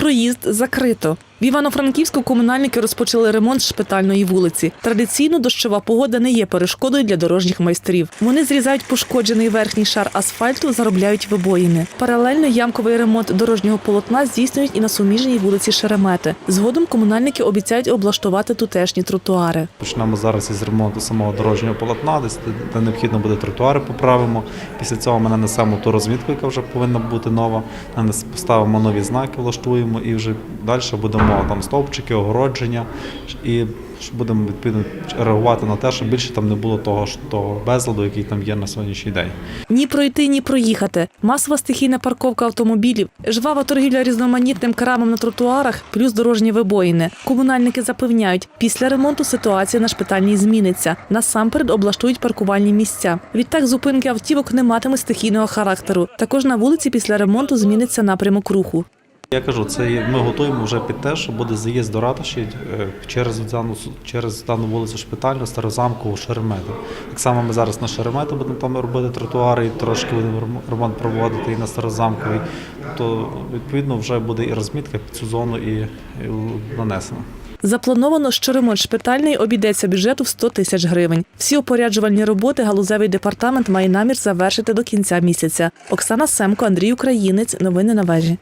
Проїзд закрито. В Івано-Франківську комунальники розпочали ремонт шпитальної вулиці. Традиційно дощова погода не є перешкодою для дорожніх майстрів. Вони зрізають пошкоджений верхній шар асфальту, заробляють вибоїни. Паралельно ямковий ремонт дорожнього полотна здійснюють і на суміжній вулиці Шеремети. Згодом комунальники обіцяють облаштувати тутешні тротуари. Почнемо зараз із ремонту самого дорожнього полотна, де- необхідно буде тротуари поправимо. Після цього ми нанесемо ту розмітку, яка вже повинна бути нова. Поставимо нові знаки, влаштуємо і вже далі будемо там стовпчики, огородження і будемо відповідно реагувати на те, щоб більше там не було того, ж- того безладу, який там є на сьогоднішній день. Ні пройти, ні проїхати. Масова стихійна парковка автомобілів, жвава торгівля різноманітним крамом на тротуарах, плюс дорожні вибоїни. Комунальники запевняють, після ремонту ситуація на шпитальній зміниться. Насамперед облаштують паркувальні місця. Відтак зупинки автівок не матимуть стихійного характеру. Також на вулиці після ремонту зміниться напрямок руху. Я кажу, це ми готуємо вже під те, що буде заїзд до ратуші е, через дану через дану вулицю Шпитальну, Старозамкову, Шеремету. Так само ми зараз на Шеремету будемо там робити тротуари, і трошки будемо ремонт проводити і на Старозамковій. То відповідно вже буде і розмітка під цю зону і нанесена. Заплановано, що ремонт шпитальний обійдеться бюджету в 100 тисяч гривень. Всі опоряджувальні роботи галузевий департамент має намір завершити до кінця місяця. Оксана Семко, Андрій Українець. Новини на вежі.